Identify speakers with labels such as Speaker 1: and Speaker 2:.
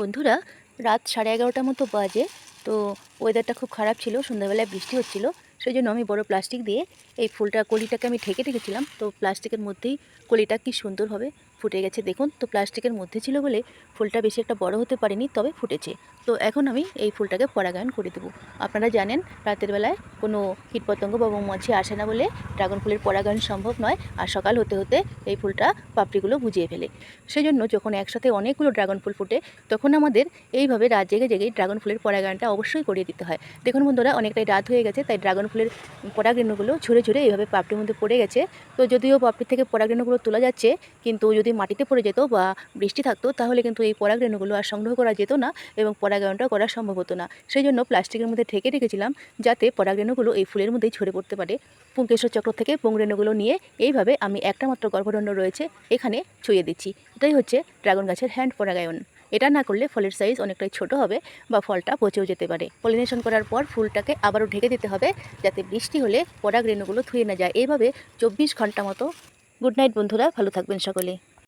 Speaker 1: বন্ধুরা রাত সাড়ে এগারোটার মতো বাজে তো ওয়েদারটা খুব খারাপ ছিল সন্ধ্যাবেলায় বৃষ্টি হচ্ছিল। সেই জন্য আমি বড় প্লাস্টিক দিয়ে এই ফুলটা কলিটাকে আমি ঠেকে রেখেছিলাম। তো প্লাস্টিকের মধ্যেই কলিটা কি সুন্দরভাবে ফুটে গেছে দেখুন। তো প্লাস্টিকের মধ্যে ছিল বলে ফুলটা বেশি একটা বড় হতে পারেনি, তবে ফুটেছে। তো এখন আমি এই ফুলটাকে পরাগায়ন করে দেবো। আপনারা জানেন, রাতের বেলায় কোনো কীটপতঙ্গ বা মৌমাছি আসে না বলে ড্রাগন ফুলের পরাগায়ন সম্ভব নয়। আর সকাল হতে হতে এই ফুলটা পাপড়িগুলো বুঝিয়ে ফেলে। সেই জন্য যখন একসাথে অনেকগুলো ড্রাগন ফুল ফুটে, তখন আমাদের এইভাবে রাত জেগে জেগেই ড্রাগন ফুলের পরাগায়নটা অবশ্যই করিয়ে দিতে হয়। দেখুন বন্ধুরা, অনেকটাই রাত হয়ে গেছে, তাই ড্রাগন ফুলের পরাগরেণুগুলো ঝুরে ঝুরে এইভাবে পাপড়ির মধ্যে পড়ে গেছে। তো যদিও পাপড়ি থেকে পরাগরেণুগুলো তোলা যাচ্ছে, কিন্তু যদি মাটিতে পড়ে যেত বা বৃষ্টি থাকতো, তাহলে কিন্তু এই পরাগরেণুগুলো আর সংগ্রহ করা যেত না এবং পরাগায়নটা করা সম্ভব হতো না। সেই জন্য প্লাস্টিকের মধ্যে ঢেকে রেখেছিলাম যাতে পরাগরেণুগুলো এই ফুলের মধ্যেই ঝরে পড়তে পারে। পুঙ্কেশ্বর চক্র থেকে পুংরেণুগুলো নিয়ে এইভাবে আমি একটা মাত্র গর্ভদণ্ড রয়েছে, এখানে ছুঁয়ে দিচ্ছি। এটাই হচ্ছে ড্রাগন গাছের হ্যান্ড পরাগায়ন। এটা না করলে ফলের সাইজ অনেকটাই ছোট হবে বা ফলটা পচেও যেতে পারে। পলিনেশন করার পর ফুলটাকে আবারও ঢেকে দিতে হবে যাতে বৃষ্টি হলে পরাগ রেণুগুলো ধুয়ে না যায়। এইভাবে চব্বিশ ঘণ্টা মতো গুড নাইট বন্ধুরা, ভালো থাকবেন সকলে।